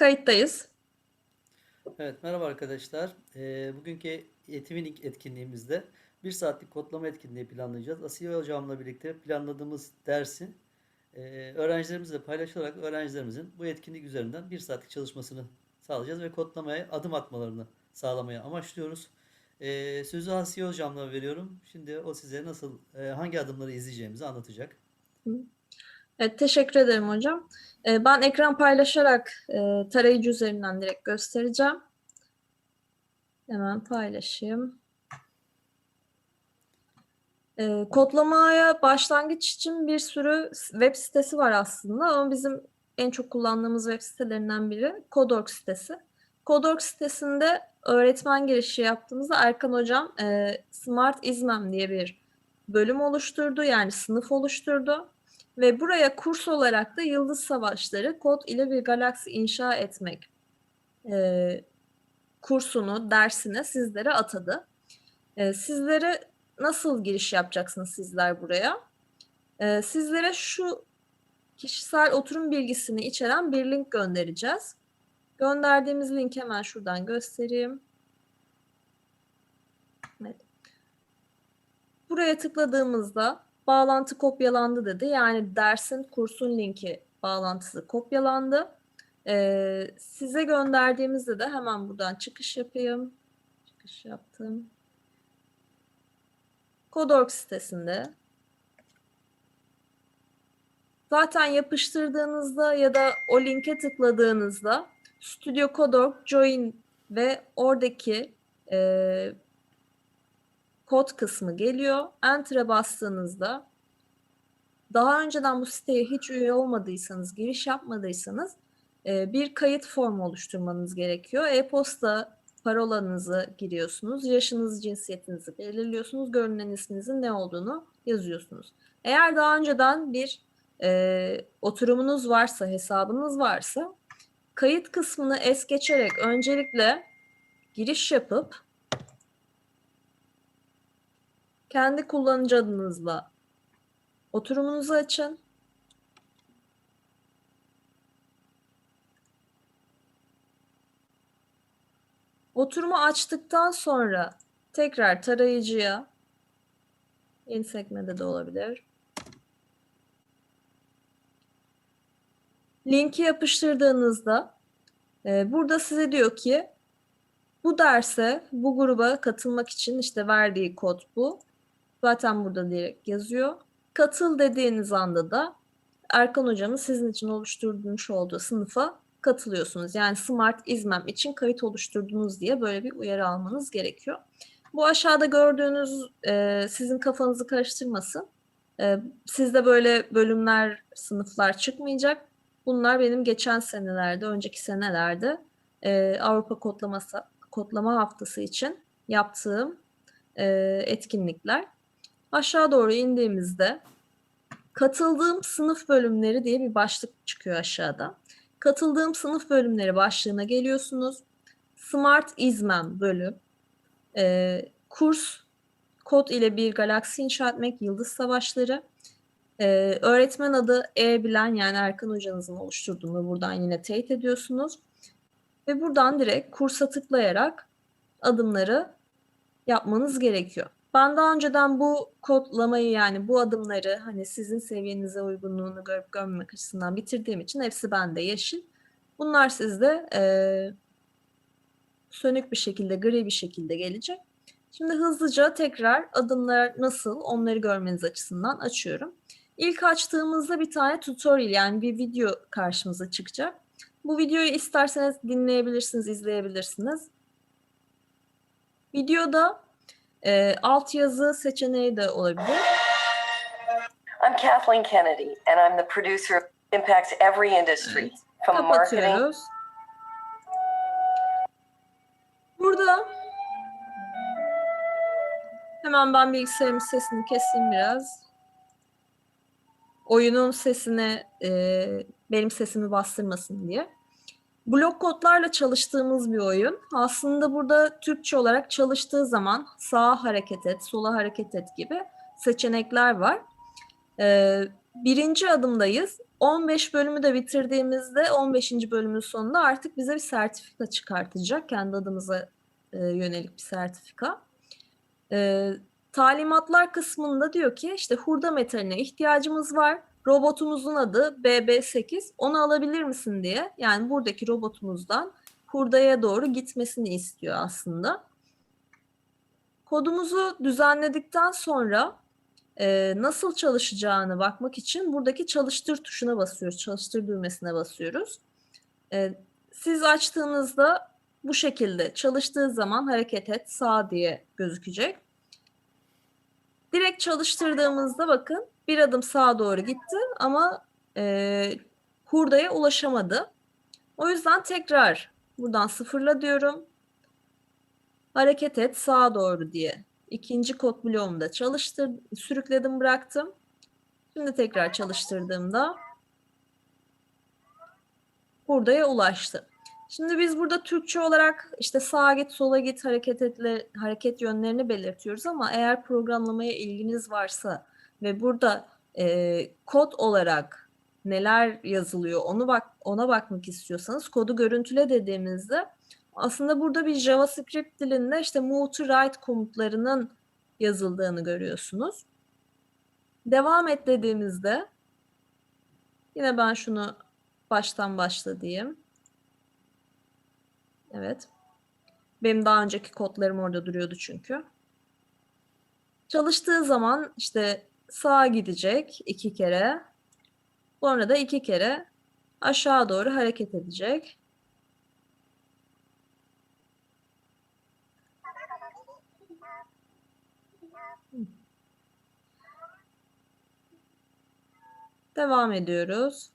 Kayıttayız. Evet, merhaba arkadaşlar. Ee, bugünkü Etivinik etkinliğimizde bir saatlik kodlama etkinliği planlayacağız. Asiye Hocam'la birlikte planladığımız dersin e, öğrencilerimizle paylaşılarak öğrencilerimizin bu etkinlik üzerinden bir saatlik çalışmasını sağlayacağız ve kodlamaya adım atmalarını sağlamaya amaçlıyoruz. Ee, sözü Asiye Hocam'la veriyorum. Şimdi o size nasıl, e, hangi adımları izleyeceğimizi anlatacak. Evet, teşekkür ederim hocam. Ee, Ben ekran paylaşarak e, tarayıcı üzerinden direkt göstereceğim. Hemen paylaşayım. Ee, Kodlamaya başlangıç için bir sürü web sitesi var aslında ama bizim en çok kullandığımız web sitelerinden biri Kodorg sitesi. Kodorg sitesinde öğretmen girişi yaptığımızda Erkan hocam e, Smart İzmem diye bir bölüm oluşturdu yani sınıf oluşturdu. Ve buraya kurs olarak da Yıldız Savaşları kod ile bir galaksi inşa etmek e, kursunu, dersine sizlere atadı. E, sizlere nasıl giriş yapacaksınız sizler buraya? E, sizlere şu kişisel oturum bilgisini içeren bir link göndereceğiz. Gönderdiğimiz linki hemen şuradan göstereyim. Evet. Buraya tıkladığımızda bağlantı kopyalandı dedi. Yani dersin kursun linki bağlantısı kopyalandı. Ee, size gönderdiğimizde de hemen buradan çıkış yapayım. Çıkış yaptım. Kodorg sitesinde zaten yapıştırdığınızda ya da o linke tıkladığınızda Studio Kodorg Join ve oradaki e, kod kısmı geliyor. Enter'a bastığınızda daha önceden bu siteye hiç üye olmadıysanız, giriş yapmadıysanız e, bir kayıt formu oluşturmanız gerekiyor. E-posta parolanızı giriyorsunuz, yaşınızı, cinsiyetinizi belirliyorsunuz, görünen isminizin ne olduğunu yazıyorsunuz. Eğer daha önceden bir e, oturumunuz varsa, hesabınız varsa kayıt kısmını es geçerek öncelikle giriş yapıp kendi kullanıcı adınızla oturumunuzu açın. Oturumu açtıktan sonra tekrar tarayıcıya yeni sekmede de olabilir. Linki yapıştırdığınızda e, burada size diyor ki bu derse, bu gruba katılmak için işte verdiği kod bu. Zaten burada direkt yazıyor. Katıl dediğiniz anda da Erkan hocamın sizin için oluşturmuş olduğu sınıfa katılıyorsunuz. Yani Smart İzmem için kayıt oluşturdunuz diye böyle bir uyarı almanız gerekiyor. Bu aşağıda gördüğünüz e, sizin kafanızı karıştırmasın. E, sizde böyle bölümler, sınıflar çıkmayacak. Bunlar benim geçen senelerde, önceki senelerde e, Avrupa kodlaması, kodlama haftası için yaptığım e, etkinlikler. Aşağı doğru indiğimizde katıldığım sınıf bölümleri diye bir başlık çıkıyor aşağıda. Katıldığım sınıf bölümleri başlığına geliyorsunuz. Smart İzmem bölüm. Ee, kurs kod ile bir galaksi inşa etmek Yıldız Savaşları. Ee, öğretmen adı E bilen yani Erkan hocanızın oluşturduğunu buradan yine teyit ediyorsunuz. Ve buradan direkt kursa tıklayarak adımları yapmanız gerekiyor. Ben daha önceden bu kodlamayı yani bu adımları hani sizin seviyenize uygunluğunu görüp görmemek açısından bitirdiğim için hepsi bende yeşil. Bunlar sizde e, sönük bir şekilde, gri bir şekilde gelecek. Şimdi hızlıca tekrar adımlar nasıl onları görmeniz açısından açıyorum. İlk açtığımızda bir tane tutorial yani bir video karşımıza çıkacak. Bu videoyu isterseniz dinleyebilirsiniz, izleyebilirsiniz. Videoda e, altyazı seçeneği de olabilir. I'm Kathleen Kennedy, and I'm the producer of Impacts Every Industry, from marketing Kapatıyoruz. Burada hemen ben bilgisayarımın sesini keseyim biraz. Oyunun sesine e, benim sesimi bastırmasın diye. Blok kodlarla çalıştığımız bir oyun. Aslında burada Türkçe olarak çalıştığı zaman sağa hareket et, sola hareket et gibi seçenekler var. Ee, birinci adımdayız. 15 bölümü de bitirdiğimizde 15. bölümün sonunda artık bize bir sertifika çıkartacak. Kendi adımıza e, yönelik bir sertifika. E, talimatlar kısmında diyor ki işte hurda metaline ihtiyacımız var. Robotumuzun adı BB8. Onu alabilir misin diye. Yani buradaki robotumuzdan hurdaya doğru gitmesini istiyor aslında. Kodumuzu düzenledikten sonra e, nasıl çalışacağını bakmak için buradaki çalıştır tuşuna basıyoruz. Çalıştır düğmesine basıyoruz. E, siz açtığınızda bu şekilde çalıştığı zaman hareket et sağ diye gözükecek. Direkt çalıştırdığımızda bakın bir adım sağa doğru gitti ama e, hurdaya ulaşamadı. O yüzden tekrar buradan sıfırla diyorum. Hareket et sağa doğru diye. İkinci kod bloğumu da çalıştır, sürükledim bıraktım. Şimdi tekrar çalıştırdığımda hurdaya ulaştı. Şimdi biz burada Türkçe olarak işte sağa git, sola git hareket etle, hareket yönlerini belirtiyoruz ama eğer programlamaya ilginiz varsa ve burada e, kod olarak neler yazılıyor onu bak ona bakmak istiyorsanız kodu görüntüle dediğimizde aslında burada bir JavaScript dilinde işte move right komutlarının yazıldığını görüyorsunuz. Devam et dediğimizde yine ben şunu baştan başla diyeyim. Evet. Benim daha önceki kodlarım orada duruyordu çünkü. Çalıştığı zaman işte sağa gidecek iki kere. Sonra da iki kere aşağı doğru hareket edecek. Devam ediyoruz.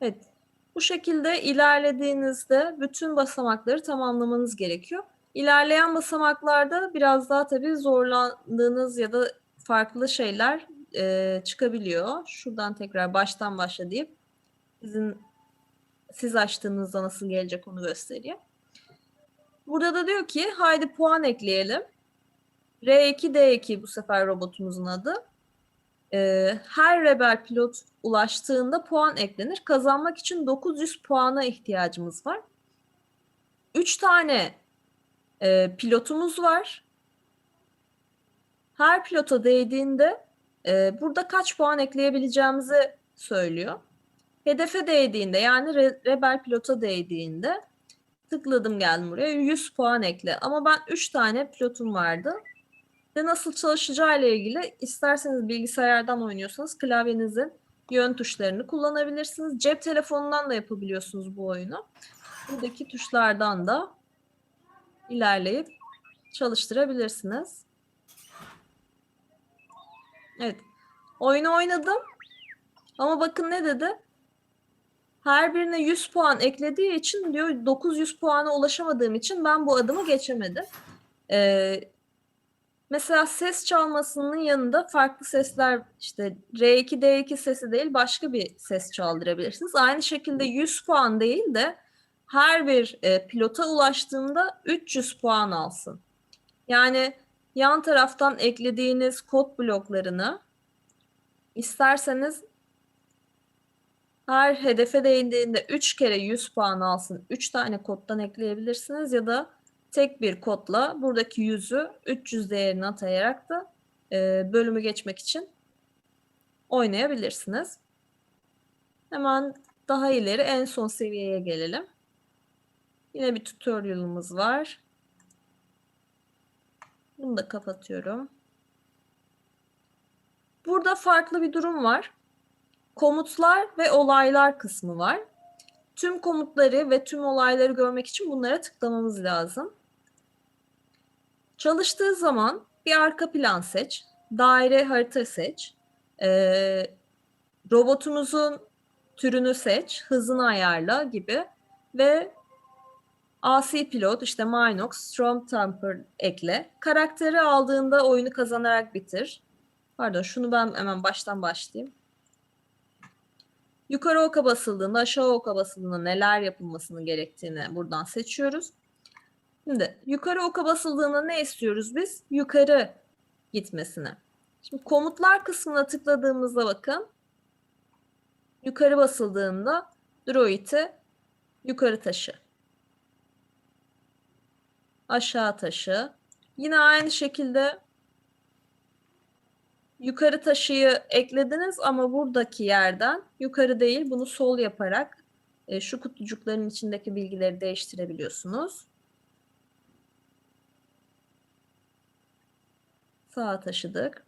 Evet. Bu şekilde ilerlediğinizde bütün basamakları tamamlamanız gerekiyor. İlerleyen basamaklarda biraz daha tabii zorlandığınız ya da farklı şeyler e, çıkabiliyor. Şuradan tekrar baştan başla deyip sizin siz açtığınızda nasıl gelecek onu göstereyim. Burada da diyor ki haydi puan ekleyelim. R2 D2 bu sefer robotumuzun adı. Ee, her rebel pilot ulaştığında puan eklenir. Kazanmak için 900 puana ihtiyacımız var. 3 tane e, pilotumuz var. Her pilota değdiğinde e, burada kaç puan ekleyebileceğimizi söylüyor. Hedefe değdiğinde yani re- rebel pilota değdiğinde tıkladım geldim buraya 100 puan ekle. Ama ben 3 tane pilotum vardı ve nasıl çalışacağı ile ilgili isterseniz bilgisayardan oynuyorsanız klavyenizin yön tuşlarını kullanabilirsiniz. Cep telefonundan da yapabiliyorsunuz bu oyunu. Buradaki tuşlardan da ilerleyip çalıştırabilirsiniz. Evet. Oyunu oynadım. Ama bakın ne dedi? Her birine 100 puan eklediği için diyor 900 puana ulaşamadığım için ben bu adımı geçemedim. Ee, Mesela ses çalmasının yanında farklı sesler işte R2 D2 sesi değil başka bir ses çaldırabilirsiniz. Aynı şekilde 100 puan değil de her bir e, pilota ulaştığında 300 puan alsın. Yani yan taraftan eklediğiniz kod bloklarını isterseniz her hedefe değindiğinde 3 kere 100 puan alsın. 3 tane koddan ekleyebilirsiniz ya da tek bir kodla buradaki yüzü 300 değerini atayarak da e, bölümü geçmek için oynayabilirsiniz. Hemen daha ileri en son seviyeye gelelim. Yine bir tutorial'ımız var. Bunu da kapatıyorum. Burada farklı bir durum var. Komutlar ve olaylar kısmı var. Tüm komutları ve tüm olayları görmek için bunlara tıklamamız lazım. Çalıştığı zaman bir arka plan seç, daire harita seç, ee, robotunuzun türünü seç, hızını ayarla gibi ve AC pilot işte Minox, Storm Temper ekle. Karakteri aldığında oyunu kazanarak bitir. Pardon şunu ben hemen baştan başlayayım. Yukarı oka basıldığında, aşağı oka basıldığında neler yapılmasını gerektiğini buradan seçiyoruz. Şimdi yukarı oka basıldığında ne istiyoruz biz? Yukarı gitmesini. Şimdi komutlar kısmına tıkladığımızda bakın. Yukarı basıldığında droid'i yukarı taşı. Aşağı taşı. Yine aynı şekilde yukarı taşıyı eklediniz ama buradaki yerden yukarı değil bunu sol yaparak e, şu kutucukların içindeki bilgileri değiştirebiliyorsunuz. Sağa taşıdık.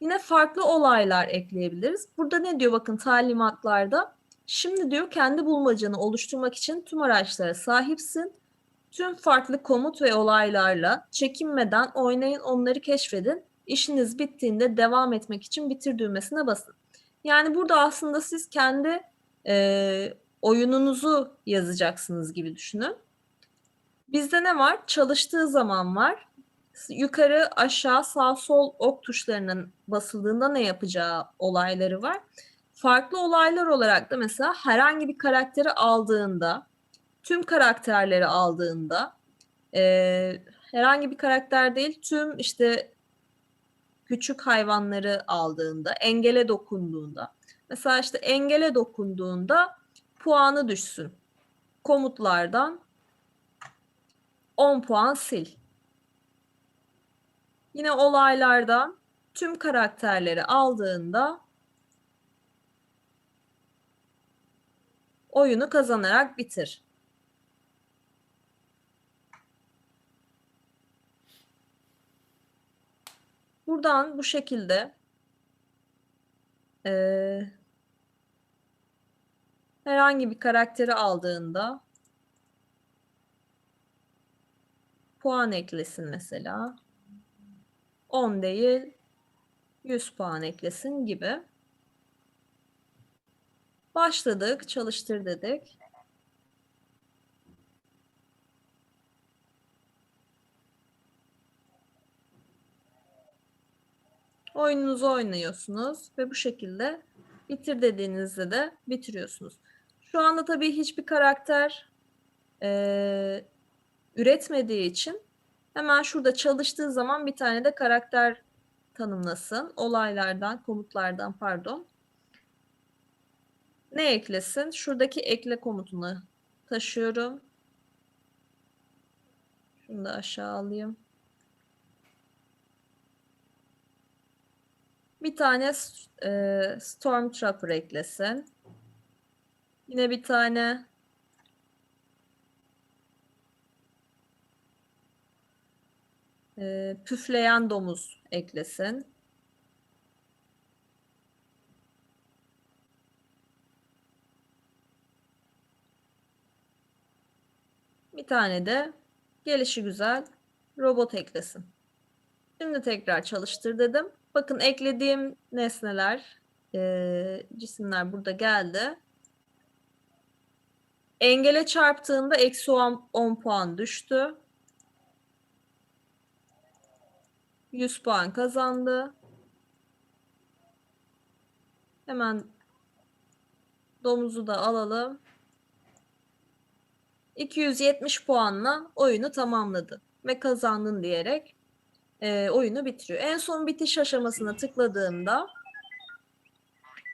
Yine farklı olaylar ekleyebiliriz. Burada ne diyor bakın talimatlarda? Şimdi diyor kendi bulmacanı oluşturmak için tüm araçlara sahipsin. Tüm farklı komut ve olaylarla çekinmeden oynayın onları keşfedin. İşiniz bittiğinde devam etmek için bitir düğmesine basın. Yani burada aslında siz kendi e, oyununuzu yazacaksınız gibi düşünün. Bizde ne var? Çalıştığı zaman var. Yukarı, aşağı, sağ, sol ok tuşlarının basıldığında ne yapacağı olayları var. Farklı olaylar olarak da mesela herhangi bir karakteri aldığında, tüm karakterleri aldığında, e, herhangi bir karakter değil, tüm işte küçük hayvanları aldığında, engele dokunduğunda. Mesela işte engele dokunduğunda puanı düşsün. Komutlardan 10 puan sil. Yine olaylardan tüm karakterleri aldığında oyunu kazanarak bitir. Buradan bu şekilde eee, herhangi bir karakteri aldığında puan eklesin mesela. 10 değil 100 puan eklesin gibi. Başladık, çalıştır dedik. Oyununuzu oynuyorsunuz ve bu şekilde bitir dediğinizde de bitiriyorsunuz. Şu anda tabii hiçbir karakter eee, üretmediği için hemen şurada çalıştığı zaman bir tane de karakter tanımlasın. Olaylardan, komutlardan pardon. Ne eklesin? Şuradaki ekle komutunu taşıyorum. Şunu da aşağı alayım. Bir tane e, Stormtrooper eklesin. Yine bir tane e, püfleyen domuz eklesin. Bir tane de gelişi güzel robot eklesin. Şimdi tekrar çalıştır dedim. Bakın eklediğim nesneler, e, cisimler burada geldi. Engele çarptığında eksi 10, 10 puan düştü. 100 puan kazandı. Hemen domuzu da alalım. 270 puanla oyunu tamamladı ve kazandın diyerek e, oyunu bitiriyor. En son bitiş aşamasına tıkladığımda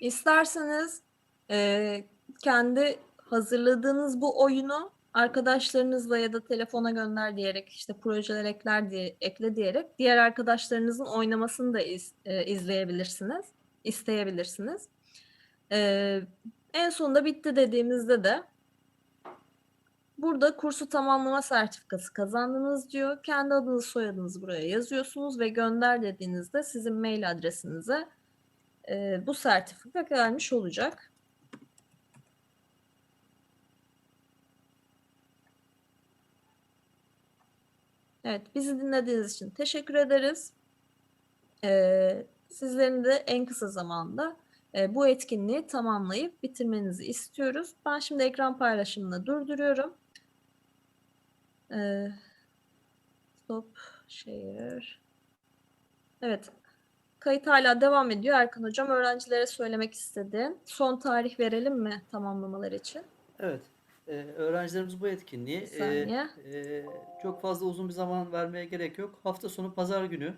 isterseniz e, kendi hazırladığınız bu oyunu arkadaşlarınızla ya da telefona gönder diyerek işte projeler ekler diye ekle diyerek diğer arkadaşlarınızın oynamasını da iz- e, izleyebilirsiniz, isteyebilirsiniz. E, en sonunda bitti dediğimizde de Burada kursu tamamlama sertifikası kazandınız diyor. Kendi adınızı soyadınızı buraya yazıyorsunuz ve gönder dediğinizde sizin mail adresinize e, bu sertifika gelmiş olacak. Evet, bizi dinlediğiniz için teşekkür ederiz. Ee, sizlerin de en kısa zamanda e, bu etkinliği tamamlayıp bitirmenizi istiyoruz. Ben şimdi ekran paylaşımını durduruyorum. Ee, stop share. Evet. Kayıt hala devam ediyor. Erkan Hocam öğrencilere söylemek istedi. Son tarih verelim mi tamamlamalar için? Evet. Ee, öğrencilerimiz bu etkinliği e, e, çok fazla uzun bir zaman vermeye gerek yok. Hafta sonu pazar günü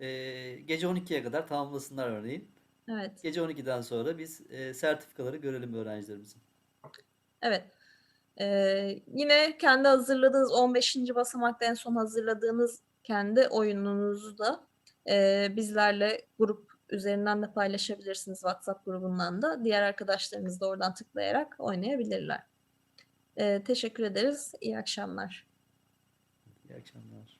Ee, gece 12'ye kadar tamamlasınlar örneğin. Evet. Gece 12'den sonra biz e, sertifikaları görelim öğrencilerimizin. Evet. Ee, yine kendi hazırladığınız 15. basamakta en son hazırladığınız kendi oyununuzu da e, bizlerle grup üzerinden de paylaşabilirsiniz WhatsApp grubundan da. Diğer arkadaşlarınız da oradan tıklayarak oynayabilirler. Ee, teşekkür ederiz. İyi akşamlar. İyi akşamlar.